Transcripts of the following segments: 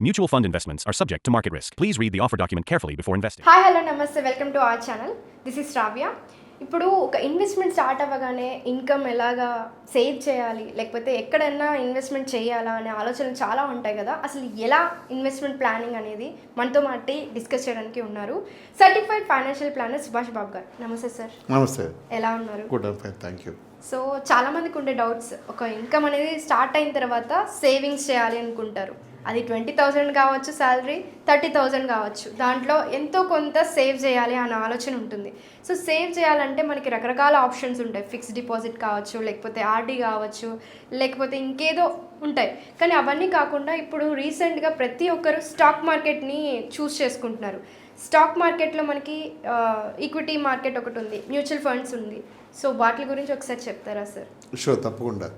Mutual fund investments are subject to market risk. Please read the offer document carefully before investing. Hi hello నమస్తే welcome to our channel this is Shravya ఇప్పుడు ఒక investment start అవ్వగానే income ఎలాగా save చేయాలి లేకపోతే ఎక్కడైనా investment చేయాలా అనే ఆలోచనలు చాలా ఉంటాయి కదా. అసలు ఎలా ఇన్వెస్ట్మెంట్ ప్లానింగ్ అనేది మనతో మాటి డిస్కస్ చేయడానికి ఉన్నారు. Certified financial planner Subhash Babu గారు. నమస్తే సార్ నమస్తే. ఎలా ఉన్నారు? Good and fine thank you so చాలా మందికి ఉండే డౌట్స్ ఒక ఇన్కమ్ అనేది స్టార్ట్ అయిన తర్వాత సేవింగ్స్ చేయాలి అనుకుంటారు. అది ట్వంటీ థౌజండ్ కావచ్చు శాలరీ థర్టీ థౌజండ్ కావచ్చు. దాంట్లో ఎంతో కొంత సేవ్ చేయాలి అనే ఆలోచన ఉంటుంది. సో సేవ్ చేయాలంటే మనకి రకరకాల ఆప్షన్స్ ఉంటాయి. ఫిక్స్డ్ డిపాజిట్ కావచ్చు లేకపోతే ఆర్డీ కావచ్చు లేకపోతే ఇంకేదో ఉంటాయి. కానీ అవన్నీ కాకుండా ఇప్పుడు రీసెంట్గా ప్రతి ఒక్కరు స్టాక్ మార్కెట్ని చూస్ చేసుకుంటున్నారు. స్టాక్ మార్కెట్లో మనకి ఈక్విటీ మార్కెట్ ఒకటి ఉంది మ్యూచువల్ ఫండ్స్ ఉంది. సో వాటి గురించి ఒకసారి చెప్తారా సార్ షూర్ తప్పకుండా.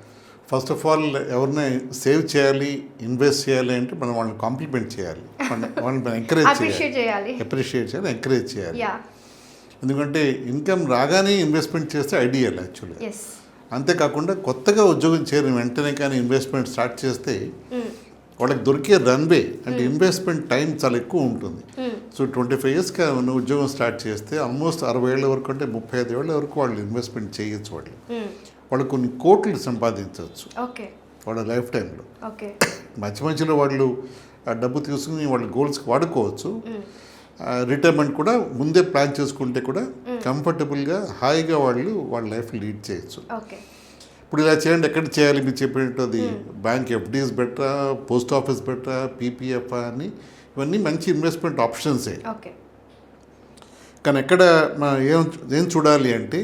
ఫస్ట్ ఆఫ్ ఆల్ ఎవరిని సేవ్ చేయాలి ఇన్వెస్ట్ చేయాలి అంటే మనం వాళ్ళని కాంప్లిమెంట్ చేయాలి. వాళ్ళని ఎంకరేజ్ అప్రిషియేట్ చేయాలి. అప్రిషియేట్ చేయాలి. ఎంకరేజ్ చేయాలి ఎందుకంటే ఇన్కమ్ రాగానే ఇన్వెస్ట్మెంట్ చేస్తే ఐడియల్ యాక్చువల్లీ ఎస్ అంతేకాకుండా కొత్తగా ఉద్యోగం చేరిన వెంటనే కానీ ఇన్వెస్ట్మెంట్ స్టార్ట్ చేస్తే వాళ్ళకి దొరికే రన్వే అంటే ఇన్వెస్ట్మెంట్ టైం చాలా ఎక్కువ ఉంటుంది. సో ట్వంటీ ఫైవ్ ఇయర్స్కి నువ్వు ఉద్యోగం స్టార్ట్ చేస్తే ఆల్మోస్ట్ అరవై ఏళ్ళ వరకు అంటే ముప్పై ఐదు ఏళ్ళ వరకు వాళ్ళు ఇన్వెస్ట్మెంట్ చేయొచ్చు వాళ్ళు. వాళ్ళు కొన్ని కోట్లు సంపాదించవచ్చు. ఓకే. వాళ్ళ లైఫ్ టైంలో ఓకే. మధ్య మధ్యలో వాళ్ళు ఆ డబ్బు తీసుకుని వాళ్ళ గోల్స్కి వాడుకోవచ్చు. రిటైర్మెంట్ కూడా ముందే ప్లాన్ చేసుకుంటే కూడా కంఫర్టబుల్గా హాయిగా వాళ్ళు వాళ్ళ లైఫ్ లీడ్ చేయొచ్చు. ఓకే. ఇప్పుడు ఇలా చేయండి ఎక్కడ చేయాలి మీరు చెప్పినట్టు అది బ్యాంక్ ఎఫ్డీస్ బెటరా పోస్ట్ ఆఫీస్ బెటరా పీపీఎఫ్ అని? ఇవన్నీ మంచి ఇన్వెస్ట్మెంట్ ఆప్షన్సే. ఓకే. కానీ ఎక్కడ ఏం ఏం చూడాలి అంటే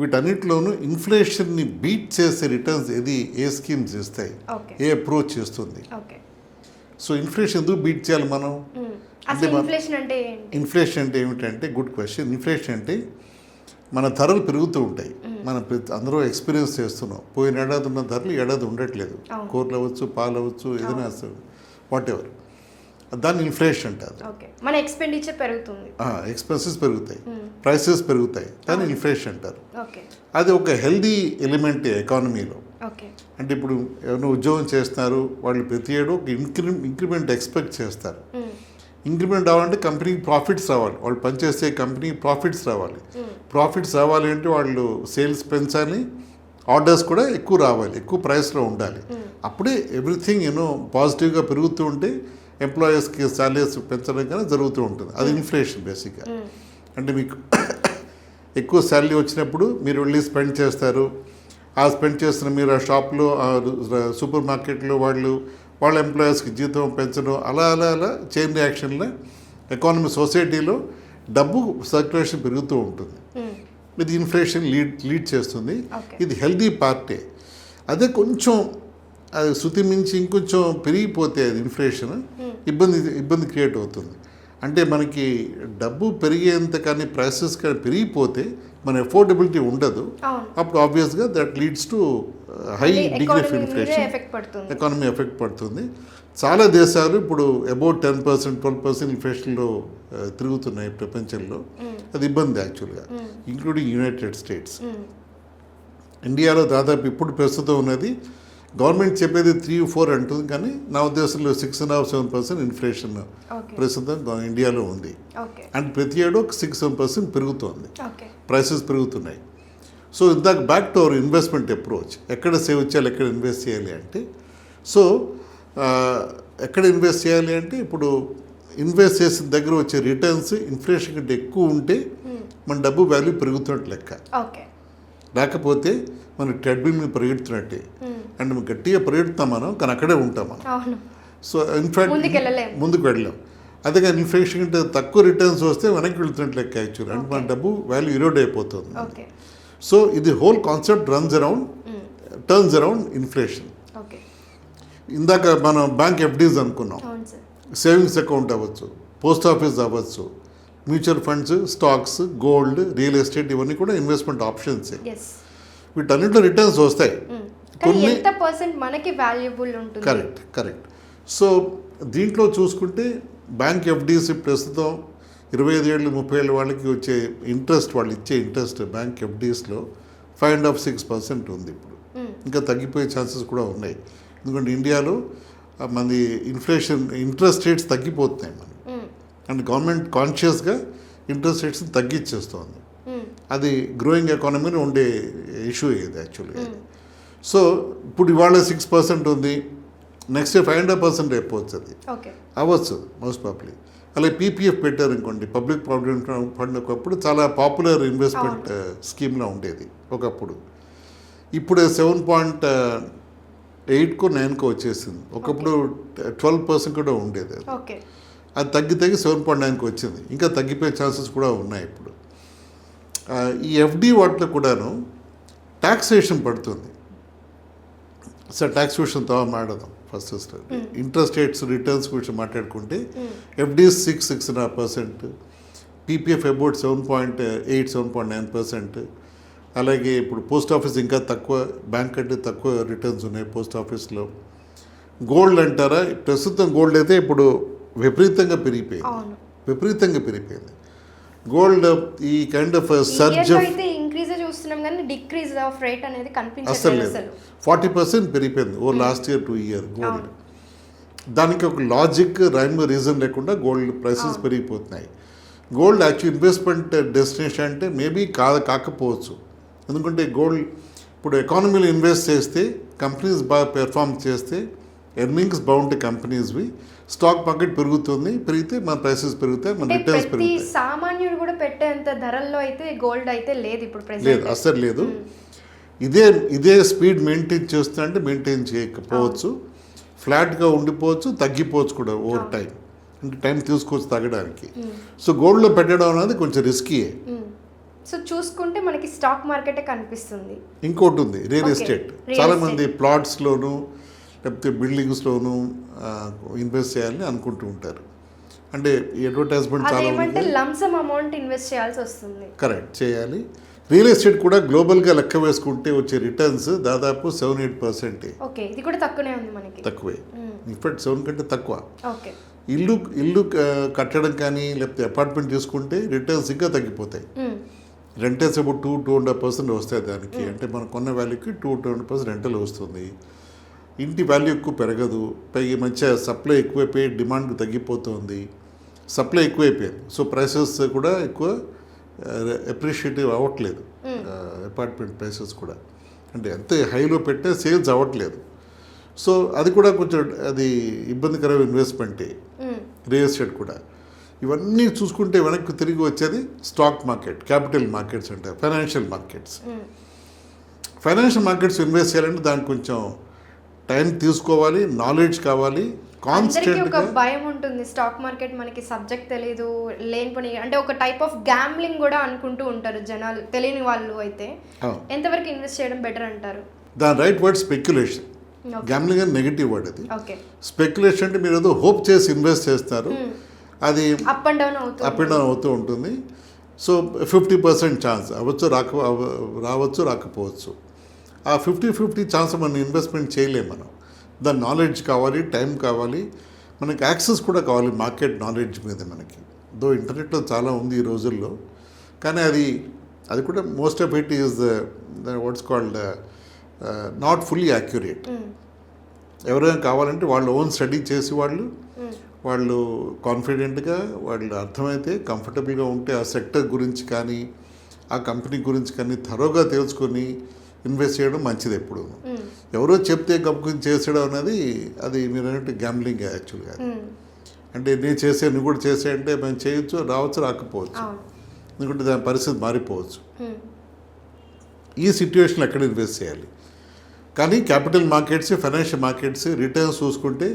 వీటన్నిటిలోనూ ఇన్ఫ్లేషన్ని బీట్ చేసే రిటర్న్స్ ఏది? ఏ స్కీమ్స్ ఇస్తాయి ఏ అప్రోచ్ చేస్తుంది? సో ఇన్ఫ్లేషన్ ఎందుకు బీట్ చేయాలి మనం? ఇన్ఫ్లేషన్ అంటే ఇన్ఫ్లేషన్ అంటే ఏమిటంటే గుడ్ క్వశ్చన్. ఇన్ఫ్లేషన్ అంటే మన ధరలు పెరుగుతూ ఉంటాయి. మనం అందరూ ఎక్స్పీరియన్స్ చేస్తున్నాం. పోయిన ఏడాది ఉన్న ధరలు ఏడాది ఉండట్లేదు. కూరలు అవ్వచ్చు పాలు అవ్వచ్చు ఏదైనా వాట్ ఎవర్ దాన్ని ఇన్ఫ్లేషన్ అంటారు మన ఎక్స్పెండిచర్ పెరుగుతుంది. ఎక్స్పెన్సెస్ పెరుగుతాయి. ప్రైసెస్ పెరుగుతాయి. దాన్ని ఇన్ఫ్లేషన్ అంటారు. అది ఒక హెల్దీ ఎలిమెంట్ ఎకానమీలో. అంటే ఇప్పుడు ఎవరైనా ఉద్యోగం చేస్తున్నారు వాళ్ళు ప్రతి ఏడు ఒక ఇంక్రి ఇంక్రిమెంట్ ఎక్స్పెక్ట్ చేస్తారు. ఇంక్రిమెంట్ రావాలంటే కంపెనీకి ప్రాఫిట్స్ రావాలి. వాళ్ళు పనిచేసే కంపెనీకి ప్రాఫిట్స్ రావాలి. ప్రాఫిట్స్ రావాలి అంటే వాళ్ళు సేల్స్ పెంచాలి ఆర్డర్స్ కూడా ఎక్కువ రావాలి ఎక్కువ ప్రైస్లో ఉండాలి. అప్పుడే ఎవ్రీథింగ్ యూనో పాజిటివ్గా పెరుగుతూ ఉంటే ఎంప్లాయీస్కి సాలరీస్ పెంచడం కానీ జరుగుతూ ఉంటుంది. అది ఇన్ఫ్లేషన్ బేసిక్గా అంటే మీకు ఎక్కువ శాలరీ వచ్చినప్పుడు మీరు వెళ్ళి స్పెండ్ చేస్తారు. ఆ స్పెండ్ చేస్తున్న మీరు ఆ షాప్లో సూపర్ మార్కెట్లో వాళ్ళు వాళ్ళ ఎంప్లాయీస్కి జీతం పెంచడం అలా అలా అలా చైన్ రియాక్షన్లో ఎకానమీ సొసైటీలో డబ్బు సర్క్యులేషన్ పెరుగుతూ ఉంటుంది. ఇది ఇన్ఫ్లేషన్ లీడ్ లీడ్ చేస్తుంది. ఇది హెల్దీ పార్టే అదే కొంచెం అది శృతి మించి ఇంకొంచెం పెరిగిపోతే అది ఇన్ఫ్లేషన్ ఇబ్బంది ఇబ్బంది క్రియేట్ అవుతుంది. అంటే మనకి డబ్బు పెరిగేంత కానీ ప్రైసెస్ కానీ పెరిగిపోతే మన ఎఫోర్డబిలిటీ ఉండదు. అప్పుడు ఆబ్వియస్గా that leads to high degree of inflation economy effect పడుతుంది. చాలా దేశాలు ఇప్పుడు about ten percent twelve percent ఇన్ఫ్లేషన్లో తిరుగుతున్నాయి ప్రపంచంలో. అది ఇబ్బంది యాక్చువల్గా ఇంక్లూడింగ్ యునైటెడ్ స్టేట్స్ ఇండియాలో దాదాపు ఇప్పుడు ప్రస్తుతం ఉన్నది గవర్నమెంట్ చెప్పేది త్రీ ఫోర్ అంటుంది కానీ నా ఉద్దేశంలో six and half seven percent inflation ప్రస్తుతం ఇండియాలో ఉంది. అండ్ ప్రతి ఏడు ఒక సిక్స్ సెవెన్ పర్సెంట్ పెరుగుతోంది. ప్రైసెస్ పెరుగుతున్నాయి. సో ఇందాక back to our investment approach ఎక్కడ సేవ్ చేయాలి ఎక్కడ ఇన్వెస్ట్ చేయాలి అంటే సో ఎక్కడ ఇన్వెస్ట్ చేయాలి అంటే ఇప్పుడు ఇన్వెస్ట్ చేసిన దగ్గర వచ్చే రిటర్న్స్ ఇన్ఫ్లేషన్ కంటే ఎక్కువ ఉంటే మన డబ్బు వాల్యూ పెరుగుతున్నట్టు లెక్క. లేకపోతే మన ట్రెడ్మిల్ మీద పరిగెడుతున్నట్టే. అండ్ గట్టిగా పరిగెడుతాం మనం కానీ అక్కడే ఉంటాం మనం. సో ఇన్ఫాక్ట్ ముందుకు వెళ్ళలేం. అదే కానీ ఇన్ఫ్లేషన్ కంటే తక్కువ రిటర్న్స్ వస్తే వెనక్కి వెళ్తున్నట్లు లెక్క యాక్చువల్ అంటే మన డబ్బు వాల్యూ ఇరోడ్ అయిపోతుంది. సో ఇది whole concept runs around turns around inflation. ఇందాక మనం బ్యాంక్ ఎఫ్డీస్ అనుకున్నాం. సేవింగ్స్ అకౌంట్ అవ్వచ్చు పోస్ట్ ఆఫీస్ అవ్వచ్చు mutual funds stocks gold real estate ఇవన్నీ కూడా ఇన్వెస్ట్మెంట్ ఆప్షన్స్. వీటన్నిటిలో రిటర్న్స్ వస్తాయి. కానీ ఎంత పర్సెంట్ మనకి వాల్యుబుల్ ఉంటుంది? కరెక్ట్ కరెక్ట్ సో దీంట్లో చూసుకుంటే బ్యాంక్ ఎఫ్డీస్ ప్రస్తుతం ఇరవై ఐదు ఏళ్ళు ముప్పై ఏళ్ళ వాళ్ళకి వచ్చే ఇంట్రెస్ట్ వాళ్ళు ఇచ్చే interest bank ఎఫ్డీస్లో five and half six percent ఉంది ఇప్పుడు. ఇంకా తగ్గిపోయే ఛాన్సెస్ కూడా ఉన్నాయి. ఎందుకంటే ఇండియాలో మంది ఇన్ఫ్లేషన్ ఇంట్రెస్ట్ రేట్స్ తగ్గిపోతున్నాయి మనకి. అండ్ గవర్నమెంట్ కాన్షియస్గా ఇంట్రెస్ట్ రేట్స్ తగ్గించేస్తోంది అది గ్రోయింగ్ ఎకానమీలో ఉండే ఇష్యూ ఇది యాక్చువల్గా సో ఇప్పుడు ఇవాళ సిక్స్ పర్సెంట్ ఉంది. Next year five hundred percent అయిపోవచ్చు అది అవ్వచ్చు మోస్ట్ ప్రాబ్లీ అలాగే పీపీఎఫ్ పెట్టారు అనుకోండి పబ్లిక్ ప్రావిడెంట్ ఫండ్ ఒకప్పుడు చాలా పాపులర్ ఇన్వెస్ట్మెంట్ స్కీమ్లో ఉండేది ఒకప్పుడు. ఇప్పుడు సెవెన్ పాయింట్ ఎయిట్కో నైన్కో వచ్చేసింది. ఒకప్పుడు ట్వెల్వ్ పర్సెంట్ కూడా ఉండేది అది. అది తగ్గి తగ్గి సెవెన్ పాయింట్ నైన్కి వచ్చింది. ఇంకా తగ్గిపోయే ఛాన్సెస్ కూడా ఉన్నాయి ఇప్పుడు. ఈ ఎఫ్డి వాటిలో కూడాను ట్యాక్సేషన్ పడుతుంది. సార్ ట్యాక్సేషన్తో మాట్లాడదాం ఫస్ట్ ఇంట్రెస్ట్ రేట్స్ రిటర్న్స్ గురించి మాట్లాడుకుంటే FDs six six half percent PPF about seven point eight seven point nine percent అలాగే ఇప్పుడు పోస్ట్ ఆఫీస్ ఇంకా తక్కువ బ్యాంక్ కంటే తక్కువ రిటర్న్స్ ఉన్నాయి పోస్ట్ ఆఫీస్లో గోల్డ్ అంటారా? ప్రస్తుతం గోల్డ్ అయితే ఇప్పుడు విపరీతంగా పెరిగిపోయింది. విపరీతంగా పెరిగిపోయింది. గోల్డ్ ఈ కైండ్ ఆఫ్ సర్జ్ అయితే ఇంక్రీజ్ చూస్తున్నాం కానీ డిక్రీజ్ ఆఫ్ రేట్ అనేది కనిపించట్లేదు లేదు. అసలు. ఫార్టీ పర్సెంట్ పెరిగిపోయింది ఓ last year two year gold. దానికి ఒక లాజిక్ రైమ్ రీజన్ లేకుండా గోల్డ్ ప్రైసెస్ పెరిగిపోతున్నాయి. గోల్డ్ యాక్చువల్ ఇన్వెస్ట్మెంట్ డెస్టినేషన్ అంటే మేబీ కా కాకపోవచ్చు. ఎందుకంటే గోల్డ్ ఇప్పుడు ఎకానమీలో ఇన్వెస్ట్ చేస్తే కంపెనీస్ బాగా పెర్ఫామ్ చేస్తే ఎర్నింగ్స్ బాగుంటాయి కంపెనీస్వి స్టాక్ మార్కెట్ పెరుగుతుంది పెరిగితే మన ప్రైసెస్ పెరుగుతాయి మన రిటర్న్స్ పెరుగుతాయి. సామాన్యుడు కూడా పెట్టేంత ధరల్లో అయితే గోల్డ్ అయితే లేదు ఇప్పుడు లేదు అస్సలు లేదు. ఇదే ఇదే స్పీడ్ మెయింటైన్ చేస్తున్నా అంటే మెయింటైన్ చేయకపోవచ్చు. ఫ్లాట్గా ఉండిపోవచ్చు తగ్గిపోవచ్చు కూడా ఓవర్ టైం అంటే టైం తీసుకోవచ్చు తగ్గడానికి సో గోల్డ్లో పెట్టడం అనేది కొంచెం రిస్కీయే. సో చూసుకుంటే మనకి స్టాక్ మార్కెటే కనిపిస్తుంది. ఇంకోటి ఉంది రియల్. ఎస్టేట్. Real చాలా estate. మంది ప్లాట్స్లోను లేకపోతే బిల్డింగ్స్లోను ఇన్వెస్ట్ చేయాలని అనుకుంటూ ఉంటారు. అంటే అడ్వర్టైజ్మెంట్ చాలా లంసమ్ అమౌంట్ ఇన్వెస్ట్ చేయాల్సి వస్తుంది. కరెక్ట్ చేయాలి. రియల్ ఎస్టేట్ కూడా గ్లోబల్గా లెక్క వేసుకుంటే వచ్చే రిటర్న్స్ దాదాపు సెవెన్ ఎయిట్ పర్సెంటే. ఓకే ఇది కూడా తక్కువనే ఉంది మనకి. తక్కువే. ఇన్ఫాక్ట్ సెవెన్ కంటే తక్కువ. ఓకే. ఇల్లు ఇల్లు కట్టడం కానీ లేకపోతే అపార్ట్మెంట్ తీసుకుంటే రిటర్న్స్ ఇంకా తగ్గిపోతాయి. రెంటల్స్ ఇప్పుడు టూ టూ హాఫ్ పర్సెంట్ వస్తాయి దానికి. అంటే మనం కొన్న వాల్యూకి two two hundred percent rental వస్తుంది. ఇంటి వాల్యూ ఎక్కువ పెరగదు ఈ మధ్య సప్లై ఎక్కువైపోయి డిమాండ్ తగ్గిపోతుంది. సప్లై ఎక్కువైపోయింది. సో ప్రైసెస్ కూడా ఎక్కువ అప్రిషియేటివ్ అవ్వట్లేదు. అపార్ట్మెంట్ ప్రైసెస్ కూడా. అంటే ఎంత హైలో పెట్టే సేల్స్ అవ్వట్లేదు. సో అది కూడా కొంచెం అది ఇబ్బందికరమైన ఇన్వెస్ట్మెంటే రియల్ ఎస్టేట్ కూడా. ఇవన్నీ చూసుకుంటే వెనక్కి తిరిగి వచ్చేది స్టాక్ మార్కెట్ క్యాపిటల్ మార్కెట్స్ అంటారు financial markets financial markets invest చేయాలంటే దానికి కొంచెం టైం తీసుకోవాలి నాలెడ్జ్ కావాలి అందరికీ ఒక భయం ఉంటుంది. స్టాక్ మార్కెట్ మనకి సబ్జెక్ట్ తెలియదు లేనిపోని అంటే ఒక టైప్ ఆఫ్ గ్యాంబ్లింగ్ కూడా అనుకుంటూ ఉంటారు జనాలు తెలియని వాళ్ళు అయితే. ఎంతవరకు ఇన్వెస్ట్ చేయడం బెటర్ అంటారు? దాని రైట్ వర్డ్ స్పెక్యులేషన్. గ్యామ్లింగ్ అని నెగిటివ్ వర్డ్ అది. ఓకే స్పెక్యులేషన్ అంటే మీరు ఏదో హోప్ చేసి ఇన్వెస్ట్ చేస్తారు. అది అప్ అండ్ డౌన్ అప్ అవుతుంది అండ్ డౌన్ అవుతూ ఉంటుంది. సో ఫిఫ్టీ పర్సెంట్ ఛాన్స్ అవ్వచ్చు రాక రావచ్చు రాకపోవచ్చు. ఆ ఫిఫ్టీ ఫిఫ్టీ ఛాన్స్ మనం ఇన్వెస్ట్మెంట్ చేయలేం మనం. దాని నాలెడ్జ్ కావాలి టైం కావాలి. మనకి యాక్సెస్ కూడా కావాలి మార్కెట్ నాలెడ్జ్ మీద మనకి. దో ఇంటర్నెట్లో చాలా ఉంది ఈ రోజుల్లో. కానీ అది అది కూడా most of it is what's called not fully accurate. ఎవరైనా కావాలంటే వాళ్ళు ఓన్ స్టడీ చేసి వాళ్ళు వాళ్ళు కాన్ఫిడెంట్గా వాళ్ళు అర్థమైతే కంఫర్టబుల్గా ఉంటే ఆ సెక్టర్ గురించి కానీ ఆ కంపెనీ గురించి కానీ థరోగా తెలుసుకొని ఇన్వెస్ట్ చేయడం మంచిది ఎప్పుడు. ఎవరో చెప్తే కప్పుకొని చేసేయడం అనేది అది మీరు అన్నట్టు గ్యాంబ్లింగ్ యాక్చువల్గా అంటే నేను చేసే నువ్వు కూడా చేసే అంటే మేము చేయొచ్చు రావచ్చు రాకపోవచ్చు. ఎందుకంటే దాని పరిస్థితి మారిపోవచ్చు. ఈ సిట్యుయేషన్లో ఎక్కడ ఇన్వెస్ట్ చేయాలి? కానీ capital markets financial markets returns చూసుకుంటే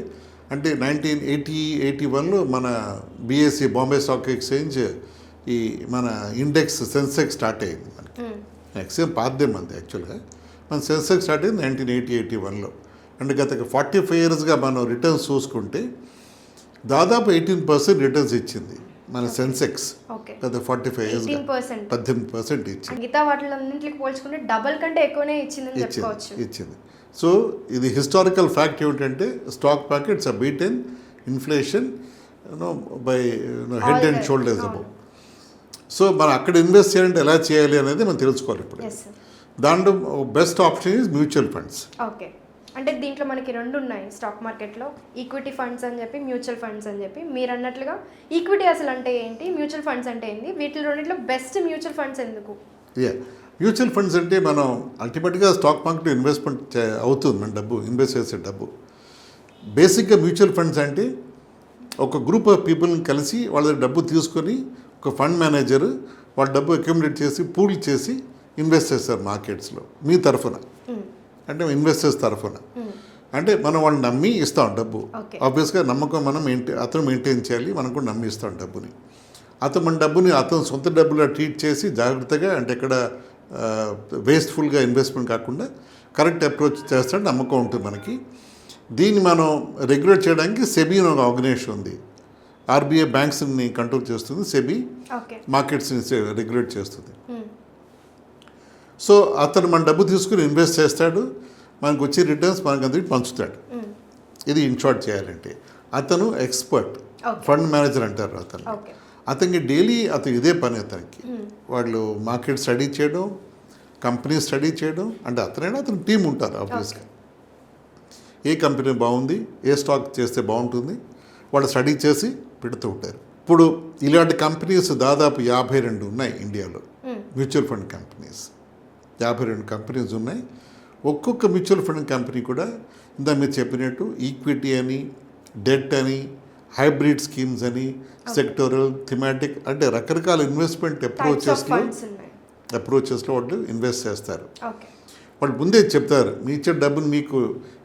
అంటే నైన్టీన్ ఎయిటీ ఎయిటీ వన్లో మన బీఎస్సీ బాంబే స్టాక్ ఎక్స్చేంజ్ ఈ మన ఇండెక్స్ సెన్సెక్స్ స్టార్ట్ అయింది మనకి. ఎక్స్చేంజ్ పాతదే మంది యాక్చువల్గా మన సెన్సెక్స్ స్టార్ట్ అయింది నైన్టీన్ ఎయిటీ ఎయిటీ వన్లో. అంటే గత ఫార్టీ ఫైవ్ ఇయర్స్గా మనం రిటర్న్స్ చూసుకుంటే దాదాపు ఎయిటీన్ పర్సెంట్ రిటర్న్స్ ఇచ్చింది మన సెన్సెక్స్. గత ఫార్టీ ఫైవ్ పర్సెంట్ పద్దెనిమిది పర్సెంట్ ఇచ్చింది. మిగతా వాటిలన్నింటికి పోల్చుకుంటే డబల్ కంటే ఎక్కువనే ఇచ్చింది ఇచ్చింది. సో ఇది హిస్టారికల్ ఫ్యాక్ట్ ఏమిటంటే స్టాక్ మార్కెట్స్ ఆ beaten inflation you know by head and shoulders. Above so మనం అక్కడ ఇన్వెస్ట్ చేయాలంటే ఎలా చేయాలి అనేది మనం తెలుసుకోవాలి ఇప్పుడు. దాంట్లో best option is mutual funds. Okay. అంటే దీంట్లో మనకి రెండు ఉన్నాయి స్టాక్ మార్కెట్లో ఈక్విటీ ఫండ్స్ అని చెప్పి మ్యూచువల్ ఫండ్స్ అని చెప్పి. మీరు అన్నట్లుగా ఈక్విటీ అసలు అంటే ఏంటి మ్యూచువల్ ఫండ్స్ అంటే ఏంటి వీటిలో రెండిట్లో బెస్ట్ మ్యూచువల్ ఫండ్స్ ఎందుకు? మ్యూచువల్ ఫండ్స్ అంటే మనం అల్టిమేట్గా స్టాక్ మార్కెట్లో ఇన్వెస్ట్మెంట్ అవుతుంది మన డబ్బు ఇన్వెస్ట్ చేసే డబ్బు. బేసిక్గా మ్యూచువల్ ఫండ్స్ అంటే ఒక గ్రూప్ ఆఫ్ పీపుల్ని కలిసి వాళ్ళ డబ్బు తీసుకొని ఒక ఫండ్ మేనేజర్ వాళ్ళ డబ్బు అక్యుములేట్ చేసి పూల్ చేసి ఇన్వెస్ట్ చేస్తారు మార్కెట్స్లో మీ తరఫున. అంటే ఇన్వెస్టర్స్ తరఫున. అంటే మనం వాళ్ళని నమ్మి ఇస్తాం డబ్బు. ఆబ్వియస్గా నమ్మకం మనం మెయింటైన్ అతను మెయింటైన్ చేయాలి మనం కూడా నమ్మి ఇస్తాం డబ్బుని. అతను మన డబ్బుని అతను సొంత డబ్బులా ట్రీట్ చేసి జాగ్రత్తగా అంటే ఇక్కడ వేస్ట్ఫుల్గా ఇన్వెస్ట్మెంట్ కాకుండా కరెక్ట్ అప్రోచ్ చేస్తాడు నమ్మకం ఉంటుంది మనకి. దీన్ని మనం రెగ్యులేట్ చేయడానికి సెబీ ఒక ఆర్గనైజేషన్ ఉంది. ఆర్బీఐ బ్యాంక్స్ని కంట్రోల్ చేస్తుంది సెబీ మార్కెట్స్ని రెగ్యులేట్ చేస్తుంది. సో అతను మన డబ్బు తీసుకుని ఇన్వెస్ట్ చేస్తాడు మనకు వచ్చే రిటర్న్స్ మనకు అందరికి పంచుతాడు. ఇది ఇన్షార్ట్ చేయాలంటే. అతను ఎక్స్పర్ట్. ఫండ్ మేనేజర్ అంటారు అతను అతనికి డైలీ అతను ఇదే పని అతనికి. వాళ్ళు మార్కెట్ స్టడీ చేయడం కంపెనీ స్టడీ చేయడం అంటే అతనైనా అతని టీం ఉంటారు ఆబ్వియస్గా ఏ కంపెనీ బాగుంది ఏ స్టాక్ చేస్తే బాగుంటుంది వాళ్ళు స్టడీ చేసి పెడుతూ ఉంటారు. ఇప్పుడు ఇలాంటి కంపెనీస్ దాదాపు యాభై రెండు ఉన్నాయి ఇండియాలో. Mutual fund companies. యాభై రెండు కంపెనీస్ ఉన్నాయి. ఒక్కొక్క మ్యూచువల్ ఫండ్ కంపెనీ కూడా ఇందా మీరు చెప్పినట్టు ఈక్విటీ అని డెట్ అని హైబ్రిడ్ స్కీమ్స్ అని సెక్టోరల్ థిమాటిక్ అంటే రకరకాల ఇన్వెస్ట్మెంట్ అప్రోచెస్లో అప్రోచెస్లో వాళ్ళు ఇన్వెస్ట్ చేస్తారు. వాళ్ళు ముందే చెప్తారు మీ ఇచ్చే డబ్బులు మీకు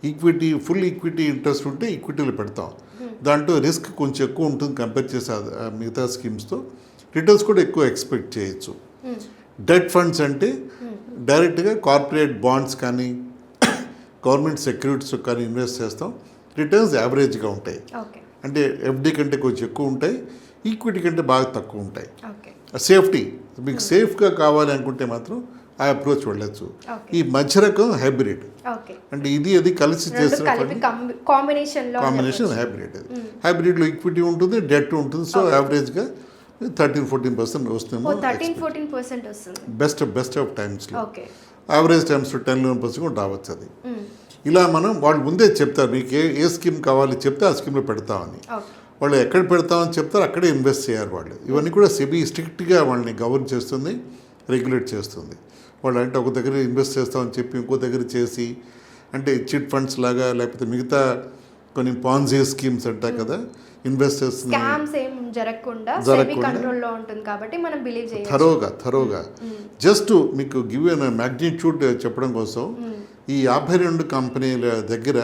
ఈక్విటీ ఫుల్ ఈక్విటీ ఇంట్రెస్ట్ ఉంటే ఈక్విటీలో పెడతాం. దాంట్లో రిస్క్ కొంచెం ఎక్కువ ఉంటుంది కంపేర్ చేసే మిగతా స్కీమ్స్తో రిటర్న్స్ కూడా ఎక్కువ ఎక్స్పెక్ట్ చేయొచ్చు. డెట్ ఫండ్స్ అంటే డైరెక్ట్గా కార్పొరేట్ బాండ్స్ కానీ గవర్నమెంట్ సెక్యూరిటీస్ కానీ ఇన్వెస్ట్ చేస్తాం. రిటర్న్స్ యావరేజ్గా ఉంటాయి. అంటే ఎఫ్డి కంటే కొంచెం ఎక్కువ ఉంటాయి. ఈక్విటీ కంటే బాగా తక్కువ ఉంటాయి. సేఫ్టీ మీకు సేఫ్గా కావాలి అనుకుంటే మాత్రం ఆ అప్రోచ్ వెళ్ళచ్చు. ఈ మధ్య రకం హైబ్రిడ్ అంటే ఇది అది కలిసి చేసిన కాంబినేషన్ హైబ్రిడ్. అది. హైబ్రిడ్లో ఈక్విటీ ఉంటుంది డెట్ ఉంటుంది. సో యావరేజ్గా థర్టీన్ ఫోర్టీన్ పర్సెంట్ వస్తుంది. బెస్ట్ బెస్ట్ ఆఫ్ టైమ్స్లో average times ten eleven percent కూడా రావచ్చు అది. ఇలా మనం వాళ్ళు ముందే చెప్తారు మీకు ఏ ఏ స్కీమ్ కావాలి చెప్తే ఆ స్కీమ్లో పెడతామని. వాళ్ళు ఎక్కడ పెడతామని చెప్తారు అక్కడే ఇన్వెస్ట్ చేయాలి వాళ్ళు. ఇవన్నీ కూడా సెబీ స్ట్రిక్ట్గా వాళ్ళని గవర్న్ చేస్తుంది రెగ్యులేట్ చేస్తుంది. వాళ్ళు అంటే ఒక దగ్గర ఇన్వెస్ట్ చేస్తామని చెప్పి ఇంకో దగ్గర చేసి అంటే చిట్ ఫండ్స్ లాగా లేకపోతే మిగతా కొన్ని పాన్జీ స్కీమ్స్ అంటాయి కదా ఇన్వెస్టర్స్ స్కామ్స్ ఏం జరగకుండా సెబీ జరగకుండా. కంట్రోల్లో ఉంటుంది కాబట్టి మనం బిలీవ్ చేయొచ్చు. థరోగా థరోగా జస్ట్ మీకు గివ్ ఎన్ మ్యాగ్నిట్యూడ్ చెప్పడం కోసం ఈ యాభై రెండు కంపెనీల దగ్గర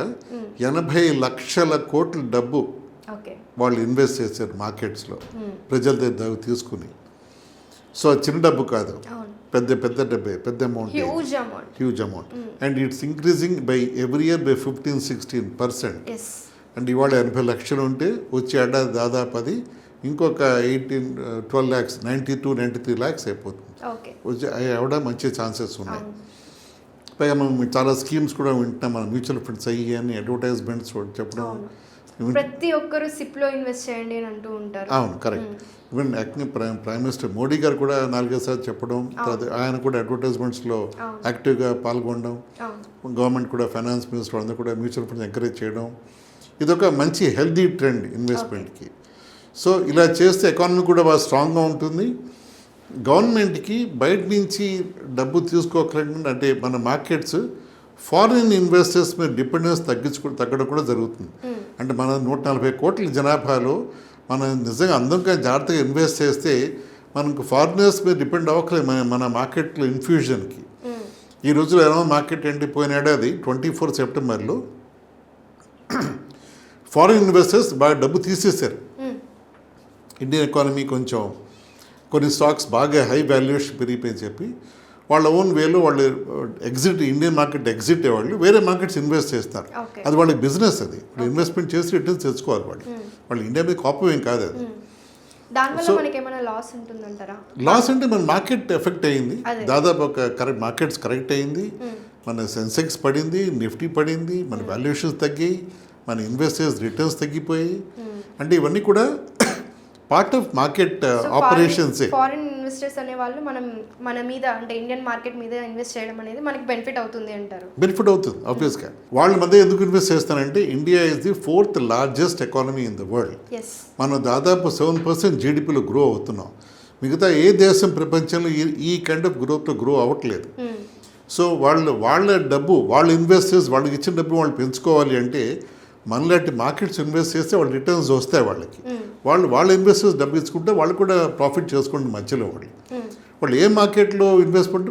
ఎనభై లక్షల కోట్ల డబ్బు వాళ్ళు ఇన్వెస్ట్ చేశారు మార్కెట్స్లో ప్రజల దగ్గర తీసుకుని. సో చిన్న డబ్బు కాదు. పెద్ద పెద్ద డబ్బే పెద్ద amount huge amount and it's increasing by every year by fifteen sixteen percent and ఇవాళ ఎనభై లక్షలు ఉంటే వచ్చే ఏడాది దాదాపు అది ఇంకొక eighteen twelve lakhs ninety two ninety three lakhs అయిపోతుంది వచ్చే అవడం మంచి ఛాన్సెస్ ఉన్నాయి. పైగా మనం చాలా స్కీమ్స్ కూడా వింటున్నాం మన మ్యూచువల్ ఫండ్స్ అయ్యి అని అడ్వర్టైజ్మెంట్స్ చెప్పడం. ప్రతి ఒక్కరు సిప్లో ఇన్వెస్ట్ చేయండి అని అంటూ ఉంటారు. అవును correct. Even actually prime prime minister Modi గారు కూడా నాలుగైదు సార్లు చెప్పడం తర్వాత ఆయన కూడా అడ్వర్టైజ్మెంట్స్లో యాక్టివ్గా పాల్గొనడం గవర్నమెంట్ కూడా ఫైనాన్స్ మినిస్టర్ అందరూ కూడా మ్యూచువల్ ఫండ్స్ ఎంకరేజ్ చేయడం ఇదొక మంచి హెల్దీ ట్రెండ్ ఇన్వెస్ట్మెంట్కి. సో ఇలా చేస్తే ఎకానమీ కూడా బాగా స్ట్రాంగ్గా ఉంటుంది. గవర్నమెంట్కి బయట నుంచి డబ్బు తీసుకోకలేకుండా అంటే మన మార్కెట్స్ ఫారిన్ ఇన్వెస్టర్స్ మీద డిపెండెన్స్ తగ్గించుకో తగ్గడం కూడా జరుగుతుంది. అంటే మన నూట నలభై కోట్ల జనాభాలో మనం నిజంగా అందరికీ జాగ్రత్తగా ఇన్వెస్ట్ చేస్తే మనకు ఫారినర్స్ మీద డిపెండ్ అవ్వకలేదు మన మన మార్కెట్లో ఇన్ఫ్యూజన్కి ఈ రోజులో ఎలా మార్కెట్ ఏంటి పోయిన ఏడాది ట్వంటీ ఫోర్ సెప్టెంబర్లో ఫారిన్ ఇన్వెస్టర్స్ బాగా డబ్బు తీసేశారు. ఇండియన్ ఎకానమీ కొంచెం కొన్ని స్టాక్స్ బాగా హై వాల్యుయేషన్ పెరిగిపోయి చెప్పి. వాళ్ళ ఓన్ వేలో వాళ్ళు ఎగ్జిట్ ఇండియన్ మార్కెట్ ఎగ్జిట్ అయ్యేవాళ్ళు వేరే మార్కెట్స్ ఇన్వెస్ట్ చేస్తారు. అది వాళ్ళకి బిజినెస్ అది. వాళ్ళు ఇన్వెస్ట్మెంట్ చేసి రిటర్న్స్ తెచ్చుకోవాలి వాళ్ళు. వాళ్ళు ఇండియా మీద కోపం ఏం కాదు అది. లాస్ అంటే మన మార్కెట్ ఎఫెక్ట్ అయింది. దాదాపు ఒక కరెక్ట్ మార్కెట్స్ కరెక్ట్ అయింది. మన సెన్సెక్స్ పడింది నిఫ్టీ పడింది మన వాల్యుయేషన్స్ తగ్గాయి మన ఇన్వెస్టర్స్ రిటర్న్స్ తగ్గిపోయి. అంటే ఇవన్నీ కూడా పార్ట్ ఆఫ్ మార్కెట్ ఆపరేషన్సే ఫారిన్ ఇన్వెస్టర్స్ అనే వాళ్ళు మనం మన మీద అంటే ఇండియన్ మార్కెట్ మీద ఇన్వెస్ట్ చేయడం అనేది మనకి బెనిఫిట్ అవుతుంది అంటారు. బెనిఫిట్ అవుతుంది ఆబ్వియస్గా వాళ్ళ మధ్య ఎందుకు ఇన్వెస్ట్ చేస్తానంటే India is the fourth largest economy in the world మనం దాదాపు సెవెన్ పర్సెంట్ జీడిపిలో గ్రో అవుతున్నాం. మిగతా ఏ దేశం ప్రపంచంలో ఈ ఈ కైండ్ ఆఫ్ గ్రోత్లో గ్రో అవ్వట్లేదు. సో వాళ్ళు వాళ్ళ డబ్బు వాళ్ళ ఇన్వెస్టర్స్ వాళ్ళకి ఇచ్చిన డబ్బు వాళ్ళు పెంచుకోవాలి అంటే మనలాంటి మార్కెట్స్ ఇన్వెస్ట్ చేస్తే వాళ్ళ రిటర్న్స్ వస్తాయి వాళ్ళకి. వాళ్ళు వాళ్ళ ఇన్వెస్టర్స్ డబ్బు ఇచ్చుకుంటే వాళ్ళు కూడా ప్రాఫిట్ చేసుకోండి మధ్యలో వాళ్ళు. వాళ్ళు ఏ మార్కెట్లో ఇన్వెస్ట్మెంట్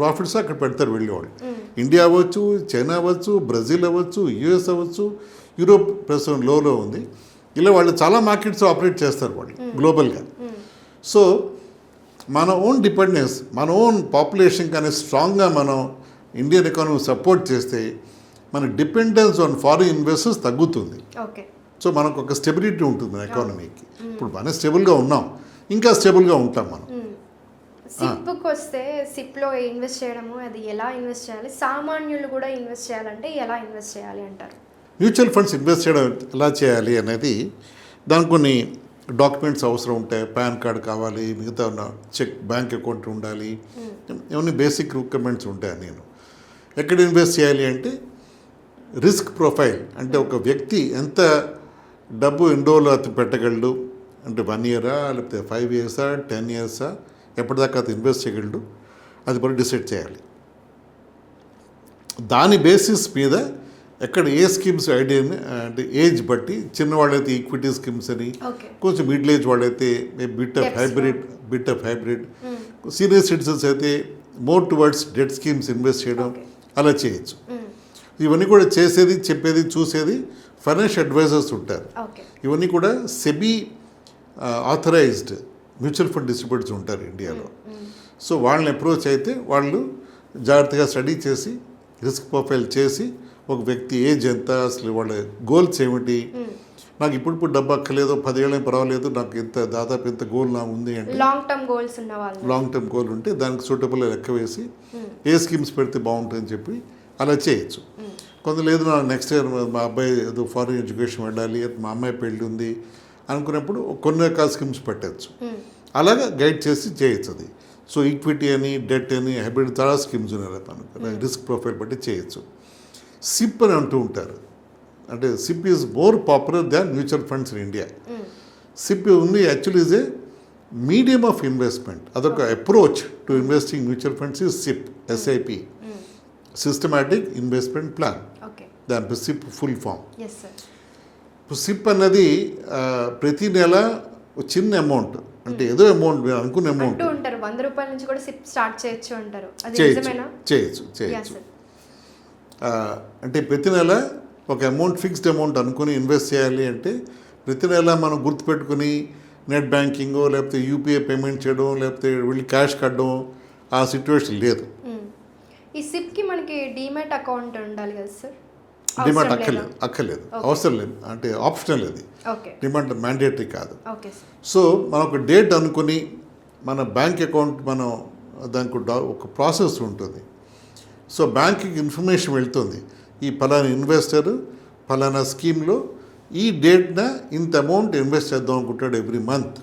ప్రాఫిట్స్ అక్కడ పెడతారు వెళ్ళి వాళ్ళు. ఇండియా అవ్వచ్చు చైనా అవ్వచ్చు బ్రెజిల్ అవ్వచ్చు యుఎస్ అవ్వచ్చు యూరోప్ ప్రస్తుతం లోలో ఉంది. ఇలా వాళ్ళు చాలా మార్కెట్స్ ఆపరేట్ చేస్తారు వాళ్ళు గ్లోబల్గా సో మన ఓన్ డిపెండెన్స్ మన ఓన్ పాపులేషన్ కానీ స్ట్రాంగ్గా మనం ఇండియన్ ఎకానమీ సపోర్ట్ చేస్తే మన డిపెండెన్స్ ఆన్ ఫారిన్ ఇన్వెస్టర్స్ తగ్గుతుంది. ఓకే. సో మనకు ఒక స్టెబిలిటీ ఉంటుంది మన ఎకానమీకి. ఇప్పుడు మనం స్టేబుల్గా ఉన్నాం. ఇంకా స్టేబుల్గా ఉంటాం మనం. సిప్కి వస్తే సిప్లో ఇన్వెస్ట్ చేయడము అది ఎలా ఇన్వెస్ట్ చేయాలి? సామాన్యులు కూడా ఇన్వెస్ట్ చేయాలంటే ఎలా ఇన్వెస్ట్ చేయాలి అంటారు? మ్యూచువల్ ఫండ్స్ ఇన్వెస్ట్ చేయడం ఎలా చేయాలి అనేది దానికి కొన్ని డాక్యుమెంట్స్ అవసరం ఉంటాయి. పాన్ కార్డ్ కావాలి మిగతా ఉన్న చెక్ బ్యాంక్ అకౌంట్ ఉండాలి. ఇవన్నీ బేసిక్ రిక్వైర్మెంట్స్ ఉంటాయి నేను. ఎక్కడ ఇన్వెస్ట్ చేయాలి అంటే రిస్క్ ప్రొఫైల్ అంటే ఒక వ్యక్తి ఎంత డబ్బు ఎన్ని రోజులు అతను పెట్టగలడు? అంటే వన్ ఇయరా లేకపోతే ఫైవ్ ఇయర్సా టెన్ ఇయర్సా? ఎప్పటిదాకా అతను ఇన్వెస్ట్ చేయగలడు? అది కూడా డిసైడ్ చేయాలి. దాని బేసిస్ మీద ఎక్కడ ఏ స్కీమ్స్ ఐడియాని అంటే ఏజ్ బట్టి చిన్నవాళ్ళైతే ఈక్విటీ స్కీమ్స్ అని కొంచెం మిడిల్ ఏజ్ వాళ్ళైతే bit of hybrid bit of hybrid. Senior citizens అయితే more towards debt schemes invest చేయడం. అలా చేయొచ్చు. ఇవన్నీ కూడా చేసేది చెప్పేది చూసేది ఫైనాన్షియల్ అడ్వైజర్స్ ఉంటారు. ఇవన్నీ కూడా SEBI authorised mutual fund distributors ఉంటారు ఇండియాలో. సో వాళ్ళని అప్రోచ్ అయితే వాళ్ళు జాగ్రత్తగా స్టడీ చేసి రిస్క్ ప్రొఫైల్ చేసి ఒక వ్యక్తి ఏజ్ ఎంత అసలు వాళ్ళ గోల్స్ ఏమిటి? నాకు ఇప్పుడు ఇప్పుడు డబ్బు అక్కర్లేదు పదేళ్ళేం పర్వాలేదు నాకు ఇంత దాదాపు ఇంత గోల్ నా ఉంది అంటే లాంగ్ టర్మ్ గోల్స్ ఉన్న వాళ్ళు. లాంగ్ టర్మ్ గోల్ ఉంటే దానికి సూటబుల్ లెక్క వేసి ఏ స్కీమ్స్ పెడితే బాగుంటుందని చెప్పి అలా చేయొచ్చు. కొంత లేదు నా నెక్స్ట్ ఇయర్ మా అబ్బాయి ఏదో ఫారిన్ ఎడ్యుకేషన్ వెళ్ళాలి మా అమ్మాయి పెళ్ళి ఉంది అనుకున్నప్పుడు కొన్ని రకాల స్కీమ్స్ పెట్టచ్చు. అలాగా గైడ్ చేసి చేయొచ్చు అది. సో ఈక్విటీ అని డెట్ అని హైబ్రిడ్ చాలా స్కీమ్స్ ఉన్నాయి మనకు రిస్క్ ప్రొఫైల్ బట్టి చేయొచ్చు. సిప్ అని అంటూ ఉంటారు. అంటే SIP is more popular than mutual funds in India SIP ఉంది actually is a medium of investment అదొక approach to investing mutual funds is SIP SIP systematic investment plan దాని సిప్ ఫుల్ ఫామ్ సిప్ అన్నది ప్రతి నెల ఒక చిన్న amount అంటే ఏదో అమౌంట్ మీరు అనుకున్న అమౌంట్ ఉంటారు. వంద రూపాయల నుంచి కూడా సిప్ స్టార్ట్ చేయొచ్చు అంటారు. చేయొచ్చు. చేయొచ్చు అంటే ప్రతి నెల ఒక అమౌంట్ ఫిక్స్డ్ అమౌంట్ అనుకుని ఇన్వెస్ట్ చేయాలి అంటే ప్రతి నెల మనం గుర్తుపెట్టుకుని నెట్ బ్యాంకింగ్ లేకపోతే యూపీఐ పేమెంట్ చేయడం లేకపోతే వెళ్ళి క్యాష్ కట్టడం ఆ సిచ్యువేషన్ లేదు. ఈ సిప్కి మనకి డీమ్యాట్ అకౌంట్ ఉండాలి కదా సార్? డిమాండ్? అక్కర్లేదు అక్కర్లేదు. అవసరం లేదు. అంటే ఆప్షనల్ అది డిమాండ్ మ్యాండేటరీ కాదు. సో మనం ఒక డేట్ అనుకుని మన బ్యాంక్ అకౌంట్ మనం దానికి ఒక ప్రాసెస్ ఉంటుంది. సో బ్యాంక్కి ఇన్ఫర్మేషన్ వెళ్తుంది. ఈ పలానా ఇన్వెస్టర్ పలానా స్కీమ్లో ఈ డేట్న ఇంత అమౌంట్ ఇన్వెస్ట్ చేద్దాం అనుకుంటాడు ఎవ్రీ మంత్.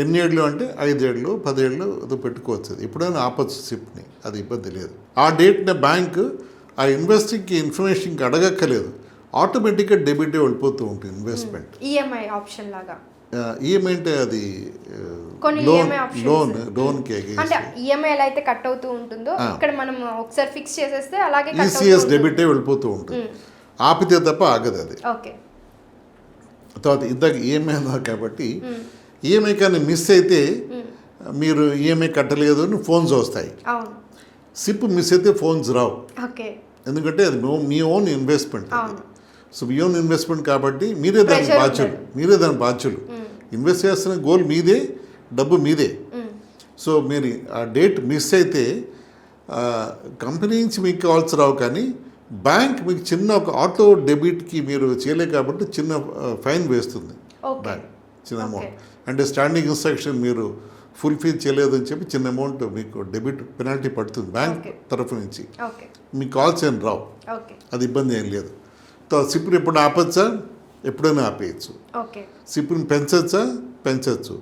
ఎన్ని ఏళ్ళు అంటే ఐదేళ్ళు పదేళ్ళు ఏదో పెట్టుకోవచ్చు. అది ఎప్పుడైనా ఆపచ్చు సిప్ని అది ఇబ్బంది లేదు. ఆ డేట్న బ్యాంక్ ఆ ఇన్వెస్టింగ్కి ఇన్ఫర్మేషన్కి అడగక్కర్లేదు. ఆటోమేటిక్గా డెబిటే వెళ్ళిపోతూ ఉంటుంది ఇన్వెస్ట్మెంట్. ఈఎంఐ ఆప్షన్ లాగా. ఈఎంఐ అంటే అది లోన్. లోన్ అంటే ఈఎంఐ ఎలా అయితే కట్ అవుతూ ఉంటుందో. ఇక్కడ మనం ఒకసారి ఫిక్స్ చేసేస్తే అలాగే ఈసీఎస్. డెబిటే వెళ్ళిపోతూ ఉంటుంది. ఆపితే తప్ప ఆగదు అది. ఓకే. తర్వాత ఇందాక ఈఎంఐ కాబట్టి ఈఎంఐ కానీ మిస్ అయితే మీరు ఈఎంఐ కట్టలేదు అని ఫోన్స్ వస్తాయి. సిప్ మిస్ అయితే ఫోన్స్ రావు. ఎందుకంటే అది మీ- ఓన్ ఇన్వెస్ట్మెంట్. సో మీ ఓన్ ఇన్వెస్ట్మెంట్ కాబట్టి మీరే దానికి Pressure బాధ్యులు. మీరే దాని బాధ్యులు. ఇన్వెస్ట్ చేస్తున్న గోల్ మీదే డబ్బు మీదే. సో మీరు ఆ డేట్ మిస్ అయితే కంపెనీ నుంచి మీకు కావాల్సి రావు కానీ బ్యాంక్ మీకు చిన్న ఒక ఆటో డెబిట్కి మీరు చేయలే కాబట్టి చిన్న ఫైన్ వేస్తుంది. బ్యాంక్ చిన్న. అమౌంట్ అంటే స్టాండింగ్ ఇన్స్ట్రక్షన్ మీరు ఫుల్ఫిల్ చేయలేదని చెప్పి చిన్న అమౌంట్ మీకు డెబిట్ పెనాల్టీ పడుతుంది బ్యాంక్. తరఫు నుంచి. మీకు కాల్స్ ఏం రావు. అది ఇబ్బంది ఏం లేదు. సిప్పుడు ఎప్పుడు ఆపచ్చా? ఎప్పుడైనా ఆపేయచ్చు. సిప్ని పెంచచ్చా? పెంచచ్చు.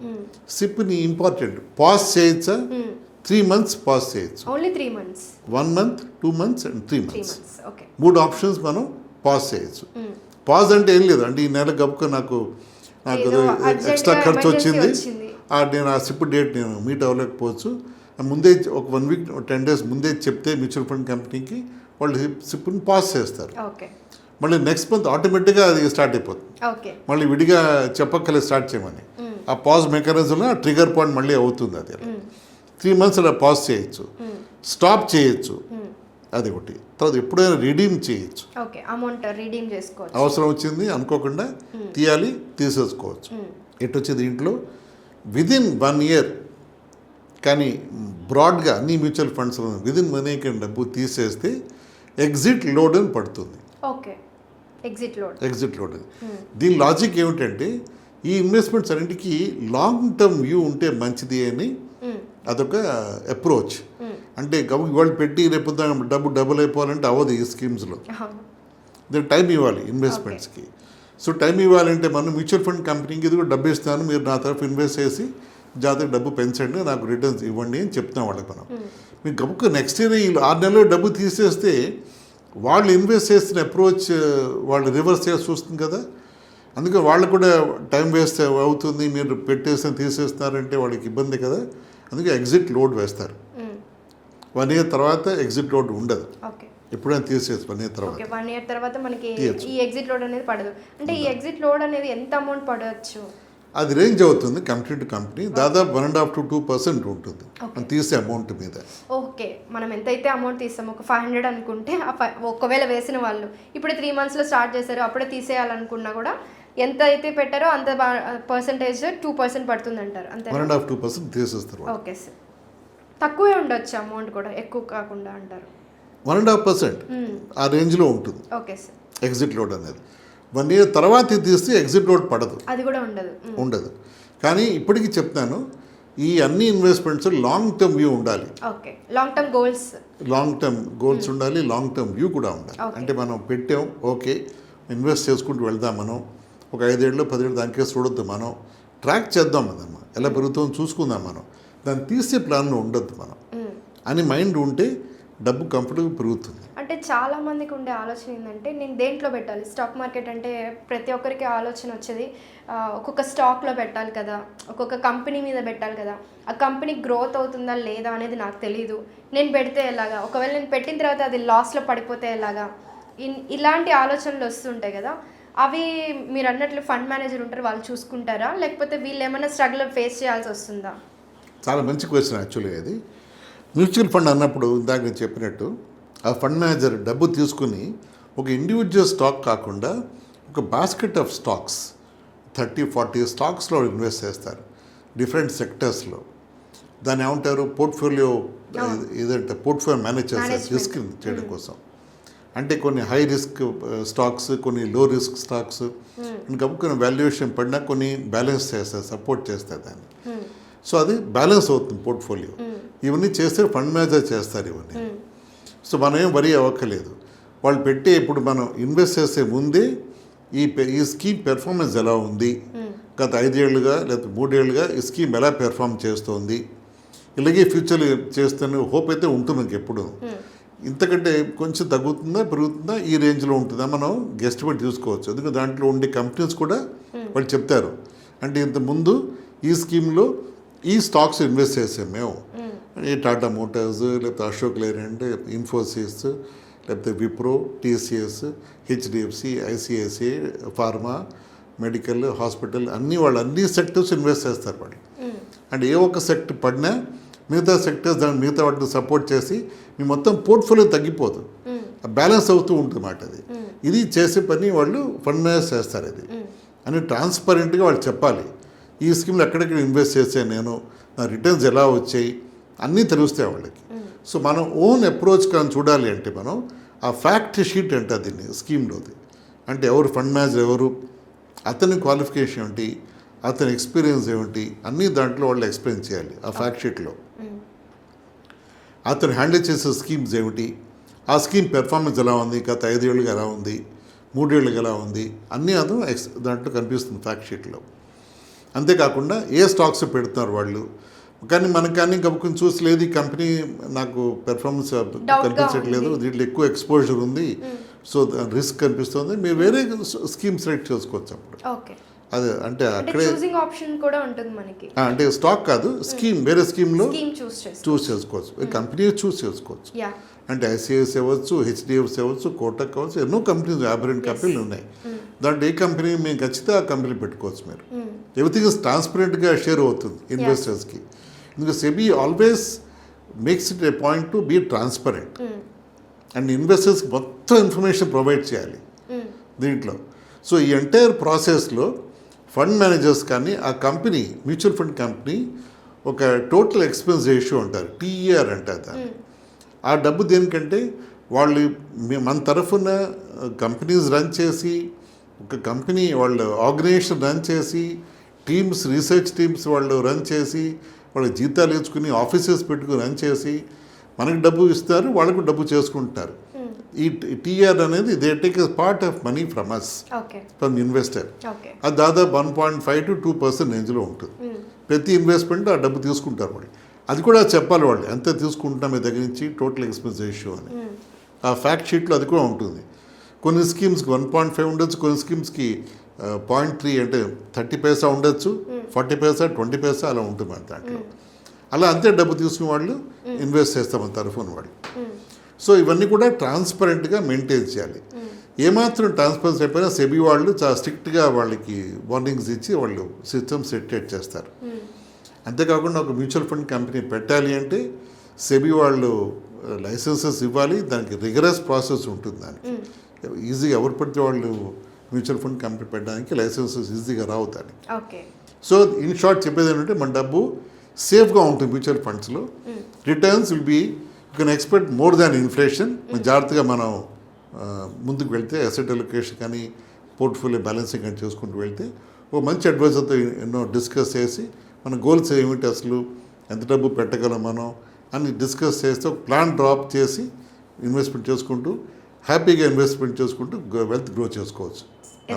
సిప్ని ఇంపార్టెంట్. పాస్ చేయొచ్చా? త్రీ మంత్స్ పాస్ చేయొచ్చు. Only three months. One month two months and three months. మూడు ఆప్షన్స్ మనం పాజ్ చేయొచ్చు. పాజ్ అంటే ఏం లేదు. అంటే ఈ నెల గబుక నాకు నాకు ఎక్స్ట్రా ఖర్చు వచ్చింది. నేను ఆ సిప్ డేట్ నేను మీట్ అవ్వలేకపోవచ్చు. ముందే ఒక వన్ వీక్ టెన్ డేస్ ముందే చెప్తే మ్యూచువల్ ఫండ్ కంపెనీకి వాళ్ళు సిప్ని పాస్ చేస్తారు. మళ్ళీ నెక్స్ట్ మంత్ ఆటోమేటిక్గా అది స్టార్ట్ అయిపోతుంది. మళ్ళీ విడిగా చెప్పక్కలే స్టార్ట్ చేయమని. ఆ పాజ్ మెకానిజంలో ఆ ట్రిగర్ పాయింట్ మళ్ళీ అవుతుంది అది. త్రీ మంత్స్ అలా పాజ్ చేయొచ్చు. స్టాప్ చేయొచ్చు. అది ఒకటి. తర్వాత ఎప్పుడైనా రిడీమ్ చేయొచ్చు. ఓకే అమౌంట్ రీడీమ్ చేసుకోవచ్చు. అవసరం వచ్చింది అనుకోకుండా తీయాలి తీసేసుకోవచ్చు. ఎటు వచ్చి దీంట్లో? విదిన్ వన్ ఇయర్ కానీ బ్రాడ్గా అన్ని mutual funds within one year డబ్బు తీసేస్తే ఎగ్జిట్ లోడ్ అని పడుతుంది. Okay exit load. Exit load అని. దీని లాజిక్ ఏమిటంటే ఈ ఇన్వెస్ట్మెంట్స్ అన్నింటికి లాంగ్ టర్మ్ వ్యూ ఉంటే మంచిది అని అదొక అప్రోచ్ అంటే గబు వాళ్ళు పెట్టి రేపు డబ్బు డబుల్ అయిపోవాలంటే అవ్వదు ఈ స్కీమ్స్లో దీనికి టైం ఇవ్వాలి ఇన్వెస్ట్మెంట్స్కి సో టైం ఇవ్వాలంటే మనం మ్యూచువల్ ఫండ్ కంపెనీకి ఇది కూడా డబ్బు ఇస్తాను? మీరు నా తరఫు ఇన్వెస్ట్ చేసి జాతర డబ్బు పెంచండి నాకు రిటర్న్స్ ఇవ్వండి అని చెప్తాం వాళ్ళకి మనం. మీకు గబుక్క నెక్స్ట్ ఇయర్ ఈ ఆరు నెలల్లో డబ్బు తీసేస్తే వాళ్ళు ఇన్వెస్ట్ చేసిన అప్రోచ్ వాళ్ళు రివర్స్ చేసి చూస్తుంది కదా. అందుకే వాళ్ళు కూడా టైం వేస్ట్ అవుతుంది మీరు పెట్టేసి తీసేస్తున్నారంటే వాళ్ళకి ఇబ్బంది కదా. అందుకే ఎగ్జిట్ లోడ్ వేస్తారు. వన్ ఇయర్ తర్వాత ఎగ్జిట్ లోడ్ ఉండదు. ఓకే ఎప్పుడైనా తీసేసి వన్ ఇయర్ తర్వాత. ఓకే వన్ ఇయర్ తర్వాత మనకి. ఈ ఎగ్జిట్ లోడ్ అనేది పడదు. అంటే ఈ ఎగ్జిట్ లోడ్ అనేది ఎంత అమౌంట్ పడవచ్చు? అది రేంజ్ అవుతుంది కంపెనీ టు కంపెనీ దాదాపు one and half to two percent ఉంటుంది. మనం తీసే అమౌంట్ మీద. ఓకే మనం ఎంతైతే అమౌంట్ తీస్తాం ఒక ఫైవ్ హండ్రెడ్ అనుకుంటే ఒకవేళ వేసిన వాళ్ళు ఇప్పుడు త్రీ మంత్స్లో స్టార్ట్ చేశారు అప్పుడే తీసేయాలనుకున్నా కూడా ఎంత అయితే పెట్టారో అంత పర్సంటేజ్ టూ పర్సెంట్ పడుతుంది అంటారు అంతే one and half two percent తీసేస్తారు ఓకే సార్ తక్కువే ఉండొచ్చు అమౌంట్ కూడా ఎక్కువ కాకుండా అంటారు. వన్ అండ్ హాఫ్ పర్సెంట్ ఆ రేంజ్లో ఉంటుంది. Okay sir. ఎగ్జిట్ లోడ్ అనేది. వన్ ఇయర్ తర్వాత తీస్తే ఎగ్జిట్ లోడ్ పడదు. అది కూడా ఉండదు. ఉండదు. కానీ ఇప్పటికీ చెప్తాను ఈ అన్ని ఇన్వెస్ట్మెంట్స్ లాంగ్ టర్మ్ వ్యూ ఉండాలి. Okay. Long term goals. Long term goals ఉండాలి లాంగ్ టర్మ్ వ్యూ కూడా ఉండాలి. అంటే మనం పెట్టాం ఓకే ఇన్వెస్ట్ చేసుకుంటూ వెళ్దాం మనం. ఒక ఐదేళ్ళు పదేళ్ళు దానికే చూడొద్దు మనం. ట్రాక్ చేద్దాం మనం ఎలా పెరుగుతుందో చూసుకుందాం మనం. దాన్ని తీసే ప్లాన్లో ఉండొద్దు మనం. అని మైండ్ ఉంటే డబ్బు కంఫర్టబుల్ పెరుగుతుంది. అంటే చాలా మందికి ఉండే ఆలోచన ఏంటంటే నేను దేంట్లో పెట్టాలి? స్టాక్ మార్కెట్ అంటే ప్రతి ఒక్కరికి ఆలోచన వచ్చేది ఒక్కొక్క స్టాక్లో పెట్టాలి కదా ఒక్కొక్క కంపెనీ మీద పెట్టాలి కదా ఆ కంపెనీ గ్రోత్ అవుతుందా లేదా అనేది నాకు తెలియదు నేను పెడితే ఎలాగా? ఒకవేళ నేను పెట్టిన తర్వాత అది లాస్లో పడిపోతే ఎలాగా? ఇలాంటి ఆలోచనలు వస్తుంటాయి కదా. అవి మీరు అన్నట్లు ఫండ్ మేనేజర్ ఉంటారు వాళ్ళు చూసుకుంటారా? లేకపోతే వీళ్ళు ఏమైనా స్ట్రగుల్ ఫేస్ చేయాల్సి వస్తుందా? చాలా మంచి క్వశ్చన్ యాక్చువల్గా అది. మ్యూచువల్ ఫండ్ అన్నప్పుడు ఇందాక నేను చెప్పినట్టు ఆ ఫండ్ మేనేజర్ డబ్బు తీసుకుని ఒక ఇండివిజువల్ స్టాక్ కాకుండా ఒక basket of stocks thirty forty స్టాక్స్లో ఇన్వెస్ట్ చేస్తారు. డిఫరెంట్ సెక్టర్స్లో దాన్ని ఏమంటారు? పోర్ట్ఫోలియో ఏదంటే పోర్ట్ఫోలియో మేనేజ్ చేస్తారు. రిస్క్ చేయడం కోసం. అంటే కొన్ని హై రిస్క్ స్టాక్స్ కొన్ని లో రిస్క్ స్టాక్స్ ఇంకా కొన్ని వాల్యుయేషన్ పడినా కొన్ని బ్యాలెన్స్ చేస్తారు సపోర్ట్ చేస్తారు దాన్ని. సో అది బ్యాలెన్స్ అవుతుంది పోర్ట్ఫోలియో. ఇవన్నీ చేస్తే ఫండ్ మేనేజర్ చేస్తారు ఇవన్నీ. సో మనం ఏం వరి అవ్వక్కర్లేదు. వాళ్ళు పెట్టే ఇప్పుడు మనం ఇన్వెస్ట్ చేసే ముందే ఈ ఈ స్కీమ్ పెర్ఫార్మెన్స్ ఎలా ఉంది? గత ఐదేళ్ళుగా లేదా మూడేళ్ళుగా ఈ స్కీమ్ ఎలా పెర్ఫామ్ చేస్తోంది? ఇలాగే ఫ్యూచర్లో చేస్తున్న హోప్ అయితే ఉంటుంది మనకి ఎప్పుడు ఇంతకంటే కొంచెం తగ్గుతుందా పెరుగుతుందా? ఈ రేంజ్లో ఉంటుందా? మనం గెస్ట్ బట్టి చూసుకోవచ్చు. ఎందుకంటే దాంట్లో ఉండే కంపెనీస్ కూడా వాళ్ళు చెప్తారు. అంటే ఇంత ముందు ఈ స్కీమ్లో ఈ స్టాక్స్ ఇన్వెస్ట్ చేసాం మేము. ఈ టాటా మోటార్స్ లేకపోతే అశోక్ లేరెంట్ ఇన్ఫోసిస్ లేకపోతే Wipro TCS HDFC ICICI pharma medical hospital అన్ని వాళ్ళు అన్ని సెక్టర్స్ ఇన్వెస్ట్ చేస్తారు వాళ్ళు. అంటే ఏ ఒక్క సెక్టర్ పడినా మిగతా సెక్టర్స్ దాని మిగతా వాటిని సపోర్ట్ చేసి మీ మొత్తం పోర్ట్ఫోలియో తగ్గిపోదు. బ్యాలెన్స్ అవుతూ ఉంటుంది మాట అది. ఇది చేసే పని వాళ్ళు ఫండ్ మేనేజ్ చేస్తారు ఇది అని ట్రాన్స్పరెంట్గా వాళ్ళు చెప్పాలి. ఈ స్కీమ్లో ఎక్కడెక్కడ ఇన్వెస్ట్ చేశాను నేను నా రిటర్న్స్ ఎలా వచ్చాయి అన్నీ తెలుస్తాయి వాళ్ళకి. సో మనం ఓన్ అప్రోచ్ కానీ చూడాలి అంటే మనం ఆ ఫ్యాక్ట్ షీట్ అంటే దీన్ని స్కీమ్లోది? అంటే ఎవరు ఫండ్ మేనేజర్ ఎవరు? అతని క్వాలిఫికేషన్ ఏంటి? అతని ఎక్స్పీరియన్స్ ఏమిటి? అన్నీ దాంట్లో వాళ్ళు ఎక్స్ప్లెయిన్ చేయాలి ఆ ఫ్యాక్ట్ షీట్లో. అతను హ్యాండిల్ చేసే స్కీమ్స్ ఏమిటి? ఆ స్కీమ్ పెర్ఫార్మెన్స్ ఎలా ఉంది? గత ఐదేళ్ళుగా ఎలా ఉంది? మూడేళ్ళకి ఎలా ఉంది? అన్నీ అదో ఎక్స్ దాంట్లో కనిపిస్తుంది ఫ్యాక్ట్ షీట్లో. అంతేకాకుండా ఏ స్టాక్స్ పెడుతున్నారు వాళ్ళు? కానీ మనకు కానీ గబుకుని చూసి లేదు ఈ కంపెనీ నాకు పెర్ఫార్మెన్స్ కనిపించట్లేదు. దీంట్లో ఎక్కువ ఎక్స్పోజర్ ఉంది. సో రిస్క్ కనిపిస్తుంది. మీరు వేరే స్కీమ్స్ రేట్ చేసుకోవచ్చు అప్పుడు. అదే అంటే అక్కడే ఆప్షన్ కూడా ఉంటుంది మనకి. అంటే స్టాక్ కాదు స్కీమ్ వేరే స్కీమ్లో స్కీమ్ చూస్ చేసుకోవచ్చు. కంపెనీ చూస్ చేసుకోవచ్చు. యా అంటే ఐసిఐసి అవ్వచ్చు హెచ్డిఎఫ్సి అవ్వచ్చు కోటక్ అవ్వచ్చు ఎన్నో కంపెనీస్ రెండు కంపెనీలు ఉన్నాయి. దాంట్లో ఏ కంపెనీ మేము ఖచ్చితంగా ఆ కంపెనీ పెట్టుకోవచ్చు మీరు. ఎవ్రీథింగ్ ఇస్ ట్రాన్స్పరెంట్గా షేర్ అవుతుంది ఇన్వెస్టర్స్కి ఎందుకంటే SEBI always makes it a point to be transparent and ఇన్వెస్టర్స్కి మొత్తం ఇన్ఫర్మేషన్ ప్రొవైడ్ చేయాలి దీంట్లో. సో ఈ ఎంటైర్ ప్రాసెస్లో ఫండ్ మేనేజర్స్ కానీ ఆ కంపెనీ మ్యూచువల్ ఫండ్ కంపెనీ ఒక టోటల్ ఎక్స్పెన్స్ రేషియో అంటారు. టీఈఆర్ అంటారు దాన్ని. ఆ డబ్బు దేనికంటే వాళ్ళు మన తరఫున కంపెనీస్ రన్ చేసి ఒక కంపెనీ వాళ్ళు ఆర్గనైజేషన్ రన్ చేసి టీమ్స్ రీసెర్చ్ టీమ్స్ వాళ్ళు రన్ చేసి వాళ్ళ జీతాలు ఇచ్చుకుని ఆఫీసెస్ పెట్టుకుని రన్ చేసి మనకు డబ్బు ఇస్తారు వాళ్ళకు డబ్బు చేసుకుంటారు. ఈ టీఆర్ అనేది they take part of money from us from investor అది దాదాపు one point five to two percent రేంజ్లో ఉంటుంది. ప్రతి ఇన్వెస్ట్మెంట్ ఆ డబ్బు తీసుకుంటారు వాళ్ళు. అది కూడా చెప్పాలి వాళ్ళు ఎంత తీసుకుంటున్నాం మీ దగ్గర నుంచి టోటల్ ఎక్స్పెన్స్ రేషియో అని. ఆ ఫ్యాక్ట్ షీట్లో అది కూడా ఉంటుంది. కొన్ని స్కీమ్స్కి వన్ పాయింట్ ఫైవ్ ఉండొచ్చు కొన్ని స్కీమ్స్కి పాయింట్ త్రీ అంటే థర్టీ పైసా ఉండొచ్చు ఫార్టీ పైసా ట్వంటీ పైసా అలా ఉంటుంది మన దాంట్లో. అలా అంతే డబ్బు తీసుకుని వాళ్ళు ఇన్వెస్ట్ చేస్తాం మన తరఫున వాళ్ళు. సో ఇవన్నీ కూడా ట్రాన్స్పరెంట్గా మెయింటైన్ చేయాలి. ఏమాత్రం ట్రాన్స్పరెన్సీ అయిపోయినా సెబీ వాళ్ళు చాలా స్ట్రిక్ట్గా వాళ్ళకి వార్నింగ్స్ ఇచ్చి వాళ్ళు సిస్టమ్ సెట్ చేస్తారు. అంతేకాకుండా ఒక మ్యూచువల్ ఫండ్ కంపెనీ పెట్టాలి అంటే సెబీ వాళ్ళు లైసెన్సెస్ ఇవ్వాలి దానికి రిగరస్ ప్రాసెస్ ఉంటుంది దానికి. ఈజీగా ఎవరు పడితే వాళ్ళు మ్యూచువల్ ఫండ్ కంపెనీ పెట్టడానికి లైసెన్సెస్ ఈజీగా రావు దానికి ఓకే. సో ఇన్ షార్ట్ చెప్పేది ఏంటంటే మన డబ్బు సేఫ్గా ఉంటుంది మ్యూచువల్ ఫండ్స్లో. Returns will be you can expect more than inflation. జాగ్రత్తగా మనం ముందుకు వెళ్తే అసెట్ అలొకేషన్ కానీ పోర్ట్ఫోలియో బ్యాలెన్సింగ్ కానీ చేసుకుంటూ వెళ్తే ఓ మంచి అడ్వైజర్తో ఎన్నో డిస్కస్ చేసి మన గోల్స్ ఏమిటి అసలు ఎంత డబ్బు పెట్టగలం మనం అని డిస్కస్ చేస్తే ఒక ప్లాన్ డ్రాప్ చేసి ఇన్వెస్ట్మెంట్ చేసుకుంటూ హ్యాపీగా ఇన్వెస్ట్మెంట్ చేసుకుంటూ వెల్త్ గ్రో చేసుకోవచ్చు. నా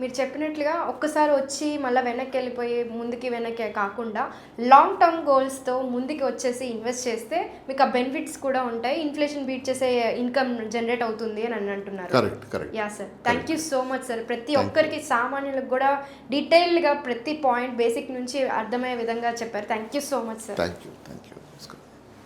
మీరు చెప్పినట్లుగా ఒక్కసారి వచ్చి మళ్ళీ వెనక్కి వెళ్ళిపోయి ముందుకి వెనక్కి కాకుండా లాంగ్ టర్మ్ గోల్స్తో ముందుకి వచ్చేసి ఇన్వెస్ట్ చేస్తే మీకు ఆ బెనిఫిట్స్ కూడా ఉంటాయి. ఇన్ఫ్లేషన్ బీట్ చేసే ఇన్కమ్ జనరేట్ అవుతుంది అని అని అంటున్నారు. Yeah sir thank you so much sir ప్రతి ఒక్కరికి సామాన్యులకు కూడా డీటెయిల్డ్గా ప్రతి పాయింట్ బేసిక్ నుంచి అర్థమయ్యే విధంగా చెప్పారు. Thank you so much sir thank you thank you